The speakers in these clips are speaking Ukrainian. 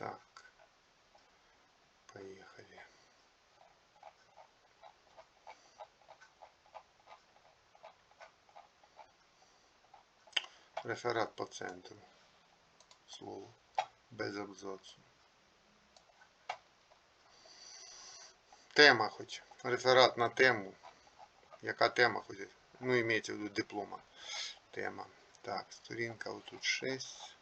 Так. Поїхали. Реферат по центру. Слово. Без абзацу. Тема хоч. Реферат на тему. Яка тема хоч? Ну, імеється в виду диплома. Тема. Так, сторінка отут 6.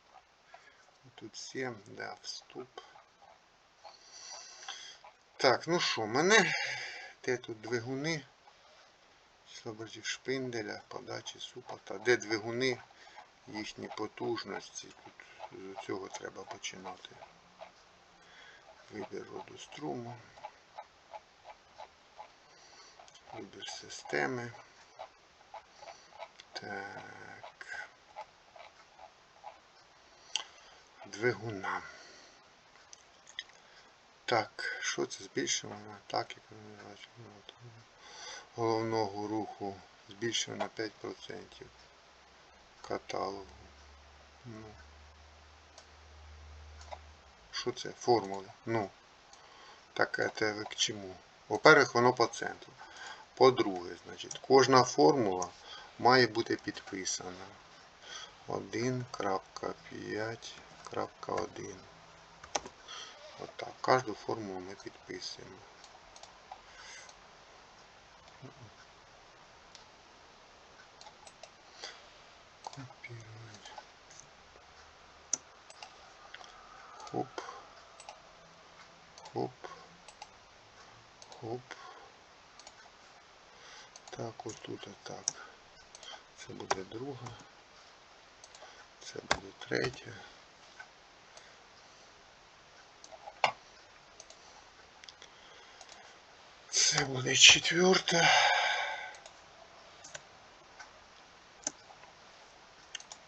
Тут 7, да, вступ. Так, ну що, мене де тут двигуни? Число обертів шпинделя, подачі, супорта. Де двигуни, їхні потужності. Тут з цього треба починати. Вибір роду струму. Вибір системи. Так. Двигуна. Так, що це збільшено? Так, як ми бачимо. Головного руху збільшено на 5% каталогу. Ну. Що це? Формули. Ну. Так, це к чому? По-перше, воно по центру. По-друге, значить, кожна формула має бути підписана. 1.5.1. Отак. Кожну формулу ми підписуємо. Копировать. Хоп. Хоп. Хоп. Так, отут отак. Це буде друга. Це буде третя. Це буде четверта.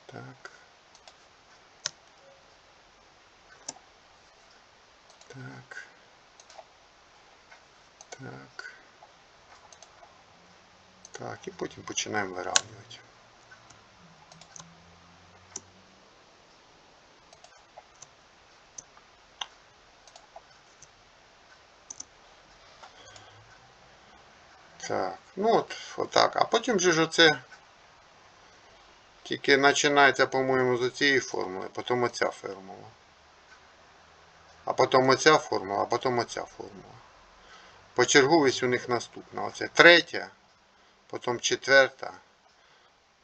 Так. Так. Так. Так, і потім починаємо вирівнювати. Так, ну от, отак. А потім же ж оце тільки починається, по-моєму, з цієї формули, потім оця формула. А потім оця формула, а потім оця формула. Почерговість у них наступна. Оце третя, потім четверта,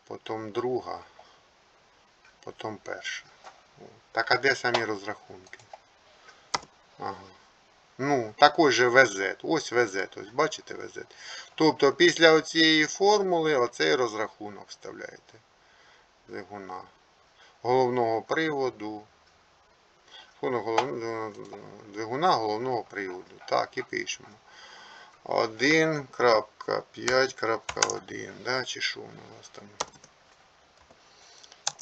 потім друга, потім перша. Так а де самі розрахунки? Ага. Ну, такий же ВЗ. Ось ВЗ. Ось бачите ВЗ. Тобто після цієї формули оцей розрахунок вставляєте. Двигуна. Головного приводу. Двигуна головного приводу. Так, і пишемо. 1.5.1. Да, чи що у нас там?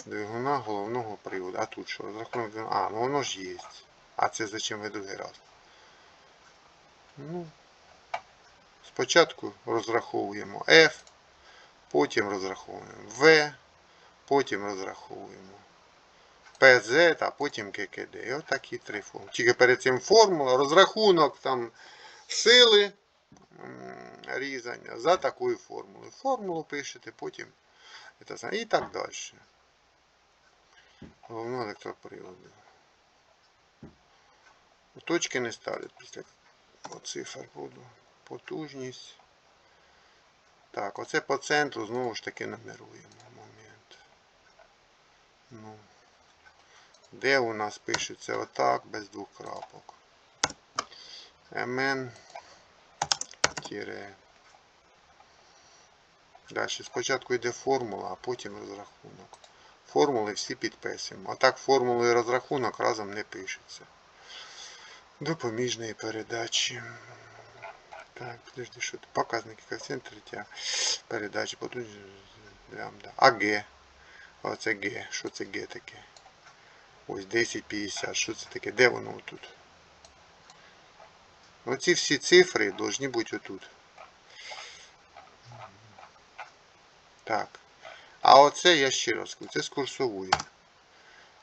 Двигуна головного приводу. А тут що? Розрахунок. А, ну воно ж є. А це зачем ви другий раз? Ну, спочатку розраховуємо F, потім розраховуємо V, потім розраховуємо PZ, а потім ККД. І отакі три формули. Тільки перед цим формула, розрахунок там сили різання за такою формулою. Формулу пишете, потім і так далі. Головного електроприводу. Точки не ставлять після цифр буду. Потужність. Так, оце по центру знову ж таки нумеруємо момент. Ну, де у нас пишеться отак, без двох крапок. МН тире. Далі спочатку йде формула, а потім розрахунок. Формули всі підписуємо. А так формули і розрахунок разом не пишеться. Допоміжної передачі. Так, подожди, що тут? Показники коефіцієнт третя передачі. Потужність лямбда. А. Оце Г. Що це Г таке? Ось 1050. Що це таке? Де воно тут? Оці всі цифри повинні бути отут. Так. А оце я ще раз кажу, це з курсової.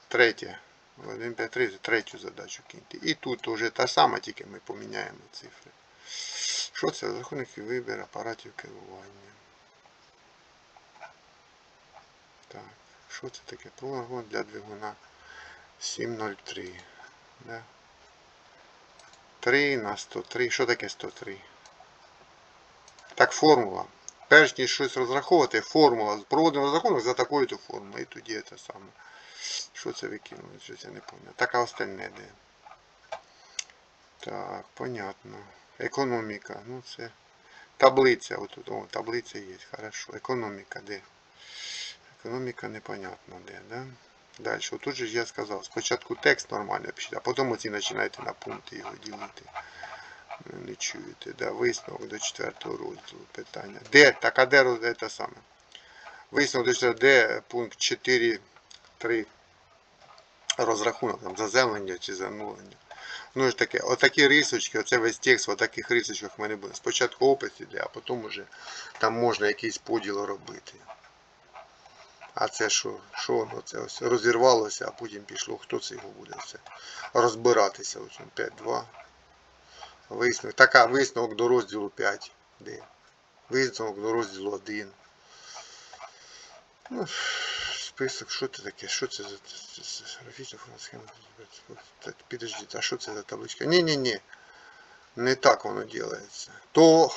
Третє. 1, 5, 3, третю задачу киньте. І тут вже та сама, тільки ми поміняємо цифри. Що це? Розрахунок і вибір апаратів керування. Так, що це таке? Прогон для двигуна 703. Да? 3 на 103. Що таке 103? Так, формула. Перш ніж щось розраховувати, формула. Проводимо розрахунок за такою то формулою. І тоді це саме. Що це викинули? Щось я не пам'ятаю. Так, а остальне де? Так, понятно. Економіка. Ну це. Таблиця. Отут, о, таблиця є. Хорошо. Економіка де? Економіка непонятно де, да? Далі. Отут же я сказав, спочатку текст нормально пишіть, а потім оці починаєте на пункти його ділити. Ну, Не чуєте, да? Висновок до четвертого розділу питання. Де? Так, а де роз- це саме? Висновок до четвертого, де пункт 4, 3 розрахунок там заземлення чи занулення. Ну ж таке, отакі рисочки, оце весь текст в таких рисочках в мене буде. Спочатку опис іде, а потім уже там можна якийсь поділ робити. А це що? Що воно це ось розірвалося, а потім пішло. Хто це його буде все розбиратися? Ось 5-2. Висновок. Така висновок до розділу 5. Де? Висновок до розділу 1. Ну, список, що це таке? Що це за? Підождіть, а що це за табличка? Ні-ні-ні. Не так воно ділається. То,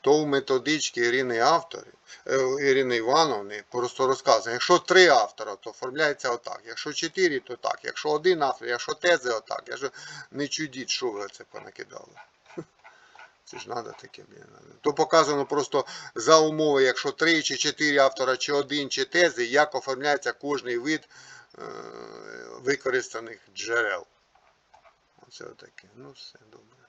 то в методичці Ірини автори, е, Ірини Івановни просто розказано, якщо три автора, то оформляється отак. Якщо чотири, то так. Якщо один автор, якщо тези, отак. Якщо не чудіть, що ви це понакидали. Це ж треба таке, не надо. То показано просто за умови, якщо три чи чотири автора, чи один, чи тези, як оформляється кожний вид е, використаних джерел. Оце отаке. Ну все добре.